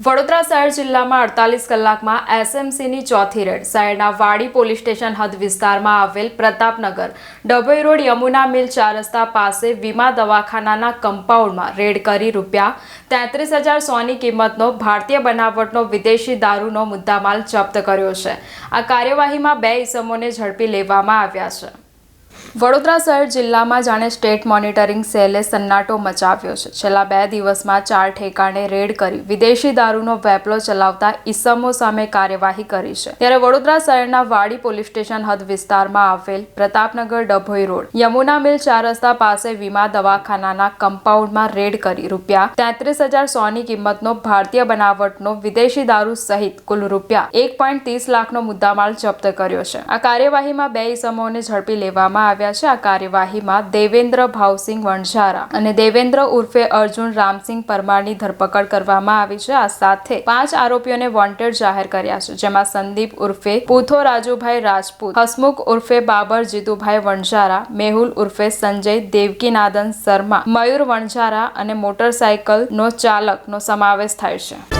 વડોદરા શહેર જિલ્લામાં અડતાલીસ કલાકમાં એસએમસીની ચોથી રેડ. શહેરના વાડી પોલીસ સ્ટેશન હદ વિસ્તારમાં આવેલ પ્રતાપનગર ડભોઈ રોડ યમુના મિલ ચાર રસ્તા પાસે વીમા દવાખાનાના કમ્પાઉન્ડમાં રેડ કરી રૂપિયા તેત્રીસ હજાર સોની કિંમતનો ભારતીય બનાવટનો વિદેશી દારૂનો મુદ્દામાલ જપ્ત કર્યો છે. આ કાર્યવાહીમાં બે ઇસમોને ઝડપી લેવામાં આવ્યા છે. વડોદરા શહેર જિલ્લામાં જાણે સ્ટેટ મોનિટરિંગ સેલે સન્નાટો મચાવ્યો છે. છેલ્લા બે દિવસમાં ચાર ઠેકાણે રેડ કરી વિદેશી દારૂનો વેપલો ચલાવતા ઈસમો સામે કાર્યવાહી કરી છે. ત્યારે વડોદરા શહેરના વાડી પોલીસ સ્ટેશન હદ વિસ્તારમાં આવેલ પ્રતાપનગર ડભોઈ રોડ યમુના મિલ ચાર રસ્તા પાસે વીમા દવાખાનાના કમ્પાઉન્ડમાં રેડ કરી રૂપિયા તેત્રીસ હજાર સોની કિંમતનો ભારતીય બનાવટનો વિદેશી દારૂ સહિત કુલ રૂપિયા એક પોઈન્ટ ત્રીસ લાખનો મુદ્દામાલ જપ્ત કર્યો છે. આ કાર્યવાહીમાં બે ઇસમોને ઝડપી લેવામાં આવ્યા છે આ કાર્યવાહીમાં દેવેન્દ્ર ભાવસિંહ વણઝારા અને દેવેન્દ્ર ઉર્ફે અર્જુન રામસિંહ પરમારની ધરપકડ કરવામાં આવી છે. આ સાથે પાંચ આરોપીઓને વોન્ટેડ જાહેર કર્યા છે, જેમાં સંદીપ ઉર્ફે પૂથો રાજુભાઈ રાજપૂત, હસમુખ ઉર્ફે બાબર જીતુભાઈ વણઝારા, મેહુલ ઉર્ફે સંજય, દેવકીનાદન શર્મા, મયુર વણઝારા અને મોટરસાયકલનો ચાલકનો સમાવેશ થાય છે.